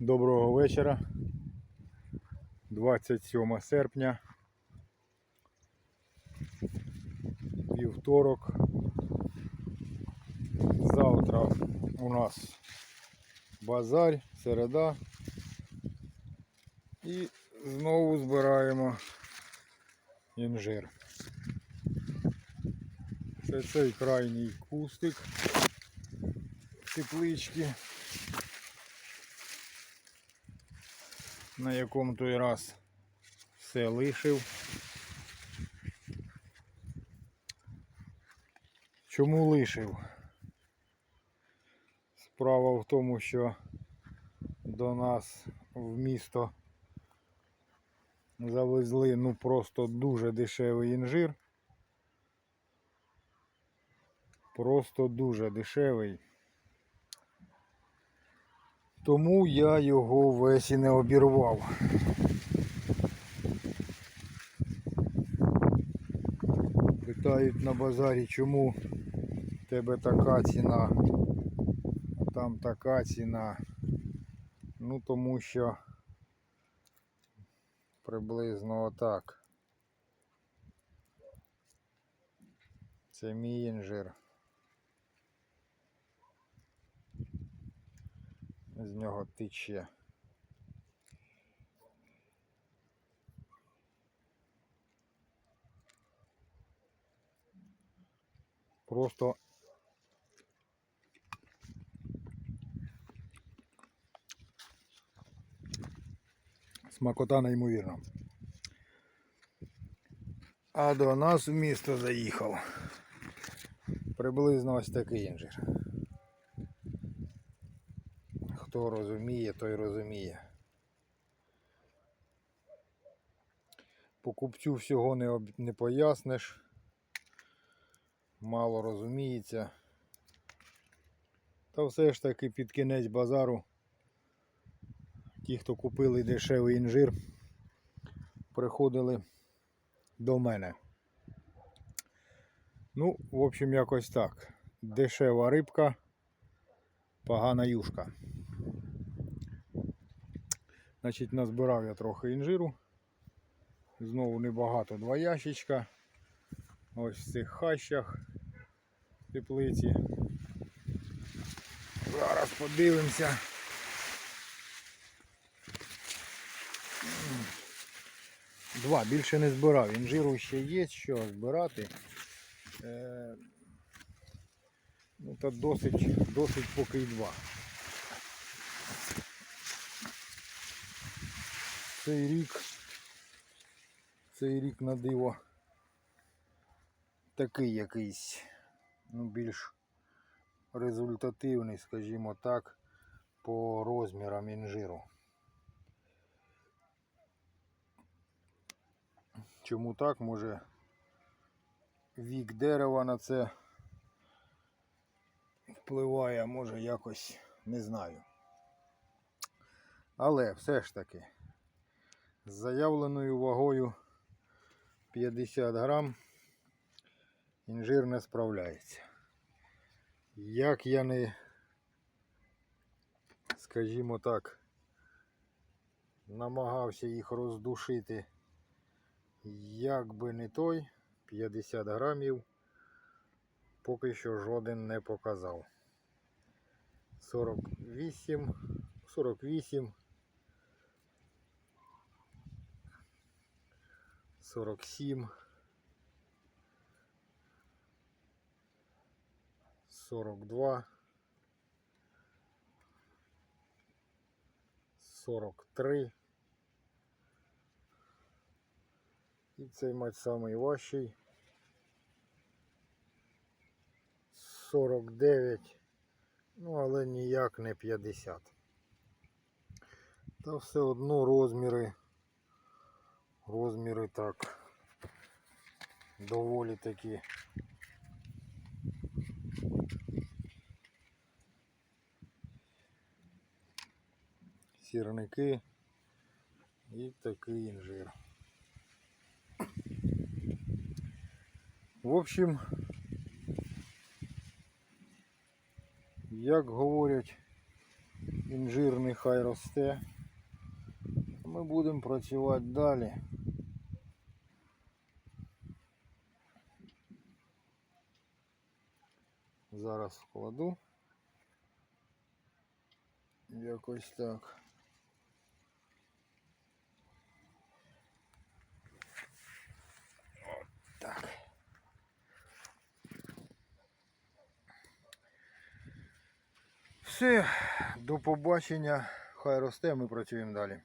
Доброго вечора. 27 серпня. Вівторок. Завтра у нас базар, середа. І знову збираємо інжир. Це цей крайній кустик теплички, на якому той раз все лишив. Чому лишив? Справа в тому, що до нас в місто завезли ну просто дуже дешевий інжир. Просто дуже дешевий. Тому я його весь і не обірвав. Питають на базарі, чому в тебе така ціна, а там така ціна. Ну тому що приблизно отак. Це мій інжир. З нього тече. Просто смакота неймовірна. А до нас в місто заїхав. Приблизно ось такий інжир. Хто розуміє, той розуміє. Покупцю всього не, об... не поясниш. Мало розуміється. Та все ж таки під кінець базару ті, хто купили дешевий інжир, приходили до мене. Ну, в общем, якось так. Дешева рибка, погана юшка. Значить, назбирав я трохи інжиру. Знову небагато, два ящичка. Ось в цих хащах теплиці. Зараз подивимося. Два, більше не збирав. Інжиру ще є, що збирати. Е, ну та досить, досить поки й два. Цей рік, цей рік на диво такий якийсь, ну більш результативний, скажімо так, по розмірам інжиру. Чому так? Може вік дерева на це впливає, може якось не знаю. Але все ж таки з заявленою вагою 50 грам інжир не справляється. Як я не, скажімо так, намагався їх роздушити, як би не той, 50 грамів поки що жоден не показав. 48, 48, 47, 42, 43. І цей мать самий важчий. 49, ну але ніяк не 50. Та все одно розміри, розміри так доволі такі. Сірники і такий інжир. В общем, як говорять Інжир нехай росте. Ми будемо працювати далі. Зараз вкладу. Якось так. Так. Все, до побачення. Хай росте, ми працюємо далі.